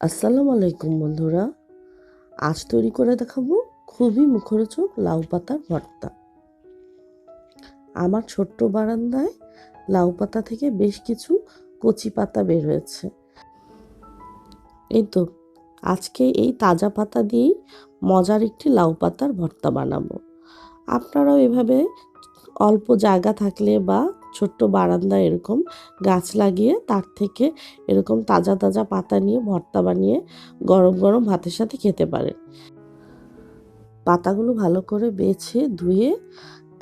আসসালামু আলাইকুম, বন্ধুরা। আজ তৈরি করে দেখাবো খুবই মুখরোচক লাউ পাতার ভর্তা। আমার ছোট্ট বারান্দায় লাউ পাতা থেকে বেশ কিছু কচি পাতা বের হয়েছে। এই তো, আজকে এই তাজা পাতা দিয়েই মজার একটি লাউ পাতার ভর্তা বানাবো। আপনারাও এভাবে অল্প জায়গা থাকলে বা ছোট্ট বারান্দা এরকম, গাছ লাগিয়ে তার থেকে এরকম তাজা তাজা পাতা নিয়ে ভর্তা বানিয়ে গরম গরম ভাতের সাথে খেতে পারেন পাতাগুলো ভালো করে বেছে ধুয়ে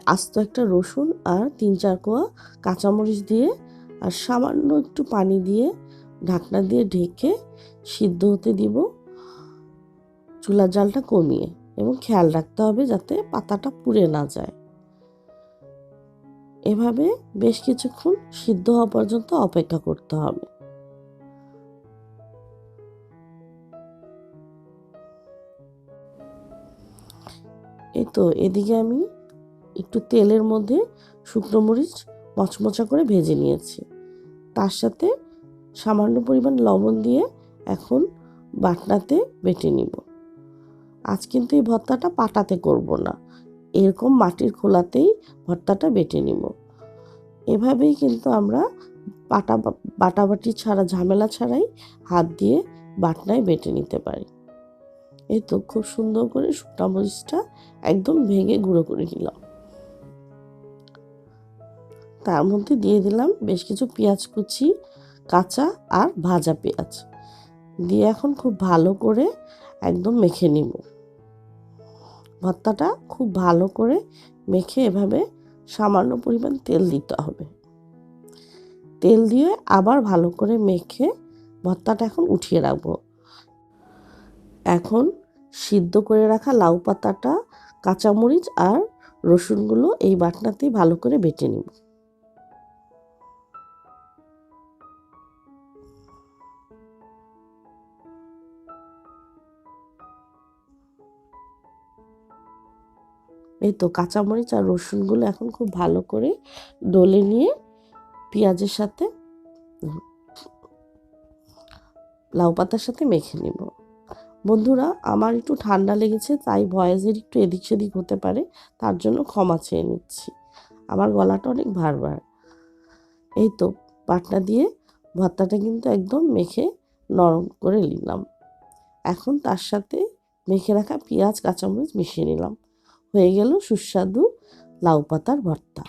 আস্ত একটা রসুন আর তিন চার কোয়া কাঁচামরিচ দিয়ে আর সামান্য একটু পানি দিয়ে ঢাকনা দিয়ে ঢেকে সিদ্ধ হতে দিব। চুলার জালটা কমিয়ে এবং খেয়াল রাখতে হবে যাতে পাতাটা পুড়ে না যায়। এভাবে বেশ কিছুক্ষণ সিদ্ধ হওয়া পর্যন্ত অপেক্ষা করতে হবে। এই তো, এদিকে আমি একটু তেলের মধ্যে শুকনো মরিচ মচমচা করে ভেজে নিয়েছি। তার সাথে সামান্য পরিমাণ লবণ দিয়ে এখন বাটনাতে বেটে নিব। আজ কিন্তু এই ভর্তাটা পাটাতে করব না। এরকম মাটির খোলাতেই ভর্তাটা বেটে নিব। এভাবেই কিন্তু আমরা বাটা বাটাবাটি ছাড়া, ঝামেলা ছাড়াই হাত দিয়ে বাটনায় বেটে নিতে পারি। এই তো খুব সুন্দর করে শুকনা মরিচটা একদম ভেঙে গুঁড়ো করে নিলাম। তার মধ্যে দিয়ে দিলাম বেশ কিছু পেঁয়াজ কুচি, কাঁচা আর ভাজা পেঁয়াজ। দিয়ে এখন খুব ভালো করে একদম মেখে নিব। ভর্তাটা খুব ভালো করে মেখে এভাবে সামান্য পরিমাণ তেল দিতে হবে। তেল দিয়ে আবার ভালো করে মেখে ভর্তাটা এখন উঠিয়ে রাখব। এখন সিদ্ধ করে রাখা লাউ পাতাটা, কাঁচামরিচ আর রসুনগুলো এই বাটনাতেই ভালো করে বেটে নিব। এই তো কাঁচামরিচ আর রসুনগুলো এখন খুব ভালো করে ডলে নিয়ে পেঁয়াজের সাথে লাউ পাতার সাথে মেখে নেব। বন্ধুরা, আমার একটু ঠান্ডা লেগেছে, তাই ভয়েসের একটু এদিক সেদিক হতে পারে, তার জন্য ক্ষমা চেয়ে নিচ্ছি। আমার গলাটা অনেক ভার ভার এই তো পাটনা দিয়ে ভর্তাটা কিন্তু একদম মেখে নরম করে নিলাম। এখন তার সাথে মেখে রাখা পেঁয়াজ, কাঁচামরিচ মিশিয়ে নিলাম। হয়ে গেল সুস্বাদু লাউ পাতার ভর্তা।